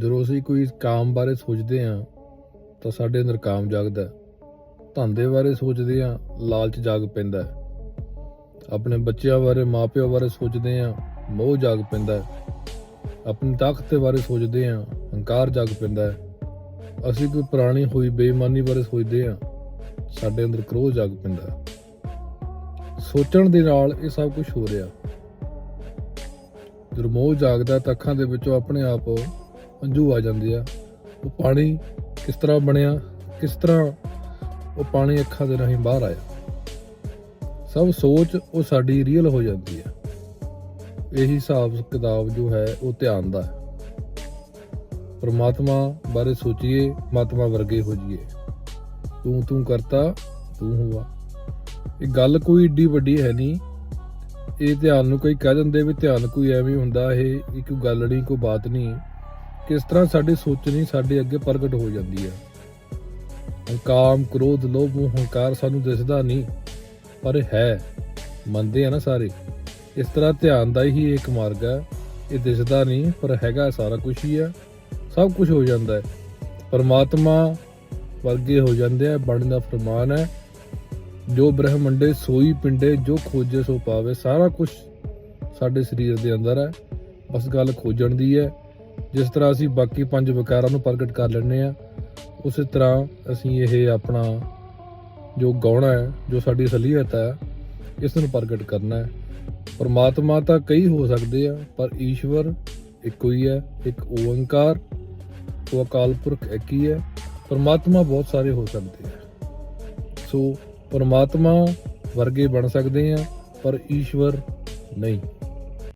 ਜਦੋਂ ਅਸੀਂ ਕੋਈ ਕਾਮ ਬਾਰੇ ਸੋਚਦੇ ਹਾਂ, ਤਾਂ ਸਾਡੇ ਅੰਦਰ ਕਾਮ ਜਾਗਦਾ ਹੈ। ਧੰਦੇ ਬਾਰੇ ਸੋਚਦੇ ਹਾਂ, ਲਾਲਚ ਜਾਗ ਪੈਂਦਾ ਹੈ। ਆਪਣੇ ਬੱਚਿਆਂ ਬਾਰੇ ਮਾਪਿਆਂ ਬਾਰੇ ਸੋਚਦੇ ਹਾਂ, ਮੋਹ ਜਾਗ ਪੈਂਦਾ ਹੈ। ਆਪਣੀ ਤਾਕਤ ਦੇ ਬਾਰੇ ਸੋਚਦੇ ਹਾਂ, ਹੰਕਾਰ ਜਾਗ ਪੈਂਦਾ ਹੈ। ਅਸੀਂ ਕੋਈ ਪੁਰਾਣੀ ਹੋਈ ਬੇਈਮਾਨੀ ਬਾਰੇ ਸੋਚਦੇ ਹਾਂ, ਸਾਡੇ ਅੰਦਰ ਕ੍ਰੋਧ ਜਾਗ ਪੈਂਦਾ ਹੈ। ਸੋਚਣ ਦੇ ਨਾਲ ਇਹ ਸਭ ਕੁਝ ਹੋ ਰਿਹਾ। ਜਦੋਂ ਮੋਹ ਜਾਗਦਾ ਤਾਂ ਅੱਖਾਂ ਦੇ ਵਿੱਚੋਂ ਆਪਣੇ ਆਪ ਹੰਝੂ ਆ ਜਾਂਦੇ ਆ। ਉਹ ਪਾਣੀ ਕਿਸ ਤਰ੍ਹਾਂ ਬਣਿਆ, ਕਿਸ ਤਰ੍ਹਾਂ ਉਹ ਪਾਣੀ ਅੱਖਾਂ ਦੇ ਰਾਹੀਂ ਬਾਹਰ ਆਇਆ। ਸਭ ਸੋਚ ਉਹ ਸਾਡੀ ਰੀਅਲ ਹੋ ਜਾਂਦੀ ਹੈ ਇਹੀ ਹਿਸਾਬ ਕਿਤਾਬ ਜੋ ਹੈ, ਉਹ ਧਿਆਨ ਦਾ ਹੈ। ਪਰਮਾਤਮਾ ਬਾਰੇ ਸੋਚੀਏ ਮਾਤਮਾ ਵਰਗੇ ਹੋ ਜਾਈਏ। ਤੂੰ ਤੂੰ ਕਰਤਾ, ਤੂੰ ਹੁਆ। ਇਹ ਗੱਲ ਕੋਈ ਏਡੀ ਵੱਡੀ ਹੈ ਨਹੀਂ। ਇਹ ਧਿਆਨ ਨੂੰ ਕੋਈ ਕਹਿ ਦਿੰਦੇ ਵੀ ਧਿਆਨ ਕੋਈ ਐਵੇਂ ਹੁੰਦਾ, ਇਹ ਇੱਕ ਗੱਲ ਨਹੀਂ, ਕੋਈ ਬਾਤ ਨਹੀਂ। ਕਿਸ ਤਰ੍ਹਾਂ ਸਾਡੀ ਸੋਚਣੀ ਸਾਡੇ ਅੱਗੇ ਪ੍ਰਗਟ ਹੋ ਜਾਂਦੀ ਹੈ। ਕਾਮ ਕ੍ਰੋਧ, ਲੋਭ, ਮੋਹ, ਹੰਕਾਰ ਸਾਨੂੰ ਦਿਸਦਾ ਨਹੀਂ, ਪਰ ਹੈ, ਮੰਨਦੇ ਆ ਨਾ ਸਾਰੇ। ਇਸ ਤਰ੍ਹਾਂ ਧਿਆਨ ਦਾ ਹੀ ਇੱਕ ਮਾਰਗ ਹੈ। ਇਹ ਦਿਸਦਾ ਨਹੀਂ, ਪਰ ਹੈਗਾ, ਸਾਰਾ ਕੁਝ ਹੀ ਹੈ। ਸਭ ਕੁਝ ਹੋ ਜਾਂਦਾ ਹੈ। ਪਰਮਾਤਮਾ ਵਰਗੇ ਹੋ ਜਾਂਦੇ ਆ ਬਾਣੀ ਦਾ ਫਰਮਾਨ ਹੈ। ਜੋ ਬ੍ਰਹਮੰਡੇ ਸੋਈ ਪਿੰਡੇ, ਜੋ ਖੋਜੇ ਸੋ ਪਾਵੇ, ਸਾਰਾ ਕੁਝ ਸਾਡੇ ਸਰੀਰ ਦੇ ਅੰਦਰ ਹੈ। ਬਸ ਗੱਲ ਖੋਜਣ ਦੀ ਹੈ। ਜਿਸ ਤਰ੍ਹਾਂ ਅਸੀਂ ਬਾਕੀ ਪੰਜ ਵਿਕਾਰਾਂ ਨੂੰ ਪ੍ਰਗਟ ਕਰ ਲੈਂਦੇ ਆ ਉਸੇ ਤਰ੍ਹਾਂ ਅਸੀਂ ਇਹ ਆਪਣਾ ਜੋ ਗਾਉਣਾ ਹੈ, ਜੋ ਸਾਡੀ ਅਸਲੀਅਤ ਹੈ, ਇਸ ਨੂੰ ਪ੍ਰਗਟ ਕਰਨਾ ਹੈ। ਪਰਮਾਤਮਾ ਤਾਂ ਕਈ ਹੋ ਸਕਦੇ ਆ, ਪਰ ਈਸ਼ਵਰ ਇੱਕੋ ਹੀ ਹੈ, ਇੱਕ ਓੰਕਾਰ, ਉਹ ਅਕਾਲ ਪੁਰਖ ਇੱਕ ਹੀ ਹੈ। ਪਰਮਾਤਮਾ ਬਹੁਤ ਸਾਰੇ ਹੋ ਸਕਦੇ ਆ। ਸੋ ਪਰਮਾਤਮਾ ਵਰਗੇ ਬਣ ਸਕਦੇ ਆ, ਪਰ ਈਸ਼ਵਰ ਨਹੀਂ।